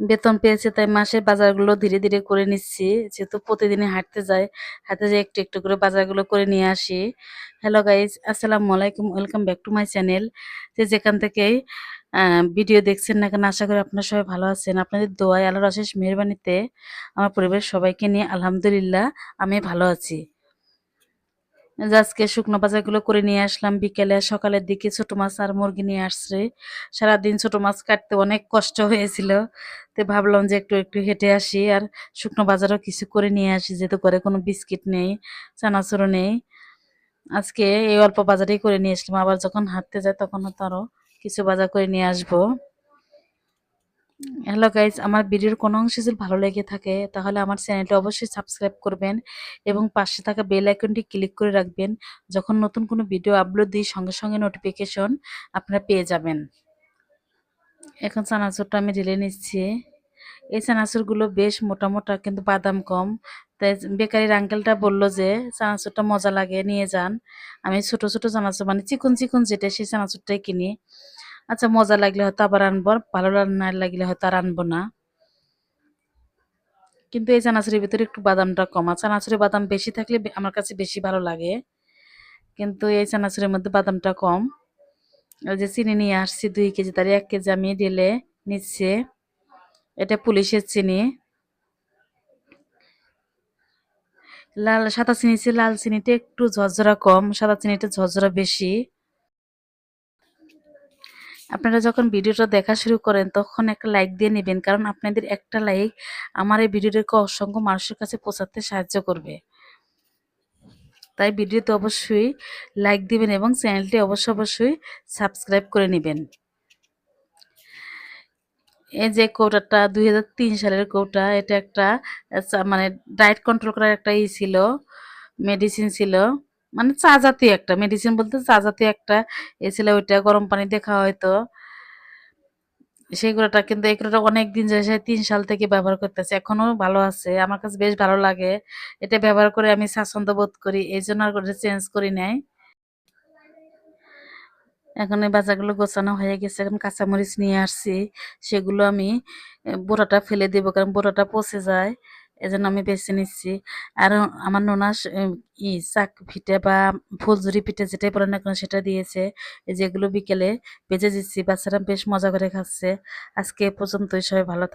বেতন পেয়েছে, তাই মাসের বাজারগুলো ধীরে ধীরে করে নিচ্ছি। যেহেতু প্রতিদিনই হাঁটতে যাই হাঁটতে যাই একটু একটু করে বাজারগুলো করে নিয়ে আসি। হ্যালো গাইজ আসসালামু আলাইকুম welcome back to my channel যে যেখান থেকেই ভিডিও দেখছেন না কেন, আশা করি আপনারা সবাই ভালো আছেন। আপনাদের দোয়ায় আল্লাহর অশেষ মেহরবানিতে আমার পরিবারের সবাইকে নিয়ে আলহামদুলিল্লাহ, আমি ভালো আছি। আজকে শুকনো বাজারগুলো করে নিয়ে আসলাম। বিকেলে সকালের দিকে ছোট মাছ আর মুরগি নিয়ে আসছে। সারাদিন ছোট মাছ কাটতে অনেক কষ্ট হয়েছিল। তো ভাবলাম যে একটু একটু হেঁটে আসি আর শুকনো বাজারও কিছু করে নিয়ে আসি, যেহেতু করে কোনো বিস্কিট নেই চানাচুরও নেই। আজকে এই অল্প বাজারেই করে নিয়ে আসলাম। আবার যখন হাঁটতে যায় তখন তো আরও কিছু বাজার করে নিয়ে আসব। হ্যালো গাইজ আমার ভিডিওর কোনো অংশ যদি ভালো লেগে থাকে, তাহলে আমার চ্যানেলটা অবশ্যই সাবস্ক্রাইব করবেন এবং পাশে থাকা বেল আইকনটি ক্লিক করে রাখবেন যখন নতুন কোনো ভিডিও আপলোড দিই, সঙ্গে সঙ্গে নোটিফিকেশন আপনারা পেয়ে যাবেন। এখন চানাচুরটা আমি ঢেলে নিচ্ছি। এই চানাচুরগুলো বেশ মোটা মোটা কিন্তু বাদাম কম। তাই বেকারির আঙ্কেলটা বলল যে, চানাচুরটা মজা লাগে, নিয়ে যান। আমি ছোট ছোট চানাচুর মানে চিকন চিকন যেটা, সেই চানাচুরটাই কিনি। আচ্ছা মজা লাগলে হয়তো আবার আনব ভালো না লাগলে হয়তো আর আনব না। কিন্তু এই চানাচুরের ভিতরে একটু বাদামটা কমা। চানাচুরে বাদাম বেশি থাকলে আমার কাছে বেশি ভালো লাগে। কিন্তু এই চানাচুরের মধ্যে বাদামটা কম। ওই যে চিনি নিয়ে আসছি দুই কেজি, তার এক কেজি আমি ঢেলে নিচ্ছে। এটা পুলিশের চিনি। লাল সাদা চিনি লাল চিনিটা একটু ঝরঝরা কম, সাদা চিনিটা ঝরঝরা বেশি। আপনারা যখন ভিডিওটা দেখা শুরু করেন, তখন একটা লাইক দিয়ে নেবেন। কারণ আপনাদের একটা লাইক আমার এই ভিডিওটাকে অসংখ্য মানুষের কাছে পৌঁছাতে সাহায্য করবে। তাই ভিডিওতে অবশ্যই লাইক দিবেন এবং চ্যানেলটি অবশ্যই অবশ্যই সাবস্ক্রাইব করে নেবেন। এই যে কৌটাটা দুই সালের কৌটা এটা একটা মানে ডায়েট কন্ট্রোল করার একটা ই ছিল মেডিসিন ছিল। মানে চা জাতীয় একটা মেডিসিন বলতে চা জাতীয় একটা এ ছিল ওইটা গরম পানি দেখা হয়তো। সেইগুলোটা কিন্তু এগুলোটা অনেক দিন যায় সেই তিন সাল থেকে ব্যবহার করতেছে এখনও ভালো আছে আমার কাছে বেশ ভালো লাগে। এটা ব্যবহার করে আমি স্বাচ্ছন্দ্য বোধ করি এই জন্য আর চেঞ্জ করি নাই। এখন এই বাজারগুলো গোছানো হয়ে গেছে এখন কাঁচামরিচ নিয়ে আসছি সেগুলো আমি এ, বোঁড়াটা ফেলে দেবো কারণ বোঁড়াটা পচে যায়। এজন্য আমি বেছে নিচ্ছি। আর আমার ননাস ই চাক ফিটে বা ফুলঝুরি পিঠে যেটাই পড়ে না কেন সেটা দিয়েছে। যেগুলো বিকেলে বেঁচে দিচ্ছি। বাচ্চারা বেশ মজা করে খাচ্ছে। আজকে পর্যন্তই। সবাই ভালো থাকে